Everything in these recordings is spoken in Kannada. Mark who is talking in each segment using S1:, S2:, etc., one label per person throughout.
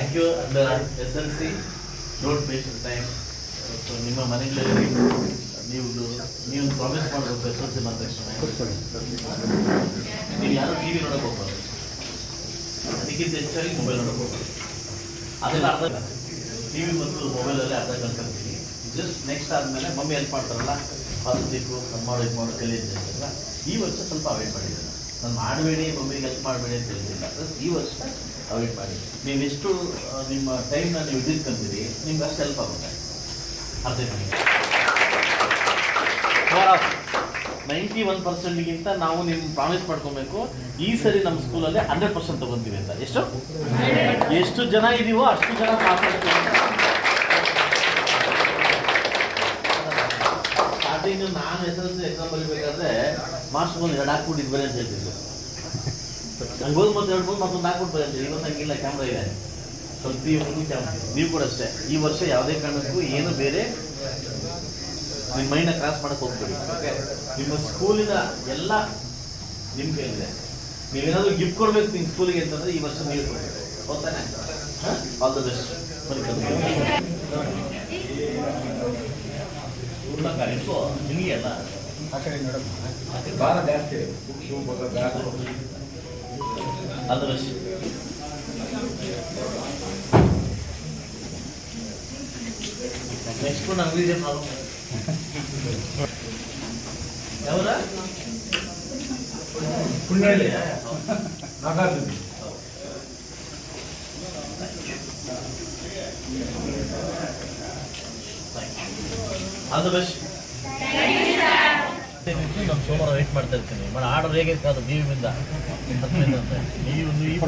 S1: Thank you S L C don't waste time so ನಿಮ್ಮ ಮನೆಗಳಲ್ಲಿ ನೀವು ನೀವು ಪ್ರಾಮಿಸ್ ಮಾಡಬೇಕು ಎಸ್ ಎಲ್ ಸಿ ಬಂದ ತಕ್ಷಣ. ನೀವು ಯಾರು ಟಿ ವಿ ನೋಡೋಕೆ ಹೋಗ್ಬಾರ್ದು ಅದಕ್ಕಿಂತ ಹೆಚ್ಚಾಗಿ ಮೊಬೈಲ್ ನೋಡೋಕೆ ಹೋಗ್ಬಾರ್ದು ಅದೆಲ್ಲ ಅರ್ಧ ಟಿ ವಿ ಮತ್ತು ಮೊಬೈಲಲ್ಲೇ ಅರ್ಧ ಕಲ್ತ್ಕೊಂತೀನಿ ಜಸ್ಟ್ ನೆಕ್ಸ್ಟ್ ಆದಮೇಲೆ ಮಮ್ಮಿ ಹೆಲ್ಪ್ ಮಾಡ್ತಾರಲ್ಲ ಬೇಕು ಅದು ಮಾಡೋ ಇದು ಮಾಡೋ ಕಲಿಯುತ್ತೆ ಅಂತಲ್ಲ ಈ ವರ್ಷ ಸ್ವಲ್ಪ ಅವಾಯ್ಡ್ ಮಾಡಿದ್ದಾರೆ. ನಾನು ಮಾಡಬೇಡಿ, ಮಮ್ಮಿಗೆ ಹೆಲ್ಪ್ ಮಾಡಬೇಡಿ ಅಂತ ಹೇಳಿದ್ದಿಲ್ಲ. ಈ ವರ್ಷ ಅವಾಯ್ಡ್ ಮಾಡಿ ನೀವು ಎಷ್ಟು ನಿಮ್ಮ ಟೈಮ್ನ ನೀವು ಇದ್ದಿದ್ಕಂತೀರಿ, ನಿಮ್ಗೆ ಅಷ್ಟು ಹೆಲ್ಪ್ ಆಗುತ್ತೆ? ಅದೇ ನೈಂಟಿ ಒನ್ ಪರ್ಸೆಂಟ್ಗಿಂತ ನಾವು ನಿಮ್ಮ ಪ್ರಾಮಿಸ್ ಮಾಡ್ಕೊಬೇಕು. ಈ ಸರಿ ನಮ್ಮ ಸ್ಕೂಲಲ್ಲಿ ಹಂಡ್ರೆಡ್ ಪರ್ಸೆಂಟ್ ತಗೊಂತೀವಿ ಅಂತ. ಎಷ್ಟು? ಎಷ್ಟು ಜನ ಇದೀವೋ ಅಷ್ಟು ಜನ ಸ್ಟಾರ್ಟಿಂಗ್ ನಾನು ಎಸ್ ಎಲ್ ಸಿ ಎಕ್ಸಾಮ್ ಬರೀಬೇಕಾದ್ರೆ ಮಾಸ್ಟರ್ ಒಂದು ಎರಡು ಹಾಕ್ಬಿಟ್ಟಿದ್ವಿ ಅಂತ ಹೇಳ್ತಿದ್ರು. ನಂಗೆ ಹೋಗಿ ಮತ್ತೆ ಹೇಳ್ಬೋದು ಮತ್ತೊಂದು ಹಾಕ್ಬಿಟ್ಟು ಬರೀ ಅಂತ ಇವತ್ತು ಹಂಗಿಲ್ಲ ಕ್ಯಾಮ್ರಾ ಇದೆ. ಸ್ವಲ್ಪ ನೀವು ಕ್ಯಾಮ್ರಾ ನೀವು ಕೂಡ ಅಷ್ಟೇ. ಈ ವರ್ಷ ಯಾವುದೇ ಕಾರಣಕ್ಕೂ ಏನು ಬೇರೆ ನಿಮ್ಮ ಮೈಂಡ್ನ ಕ್ರಾಸ್ ಮಾಡಕ್ಕೆ ಹೋಗ್ಬೇಡಿ. ನಿಮ್ಮ ಸ್ಕೂಲಿನ ಎಲ್ಲ ನಿಮ್ಮ ಕೈಲಿದೆ ನೀವೇನಾದ್ರೂ ಗಿಫ್ಟ್ ಕೊಡ್ಬೇಕು ನಿಮ್ಮ ಸ್ಕೂಲಿಗೆ ಅಂತಂದ್ರೆ ಈ ವರ್ಷ ನೀವು ಕೊಡ್ಬೇಕು. ಹೋಗ್ತಾನೆ ಆಲ್ ದ ಬೆಸ್ಟ್ ನಿಮಗೆ ಅಲ್ಲ?
S2: ಭಾಳ ಜಾಸ್ತಿ. Books bag
S1: all the best next ನಮ್ಗೆ ಇದೆ ಪ್ರಾಬ್ಲಮ್ ಯಾವ್ದ
S2: ಪುಣ್ಯಳ್ಳಿ ನಾಗಾರ್ಜುನ
S1: ಆಲ್ ದ ಬೆಸ್ಟ್ ನಮ್ಮ ಸೋಮವಾರ ವೇಟ್ ಮಾಡ್ತಾ ಇರ್ತೀನಿ. ಮೇಡಮ್ ಆರ್ಡರ್ ಹೇಗಿತ್ತು ಅದು ಬಿ ಅಂತ ನೀವು ನೀವು?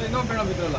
S2: ಇನ್ನೊಬ್ಬ ಮೇಡಮ್ ಇದ್ರಲ್ಲ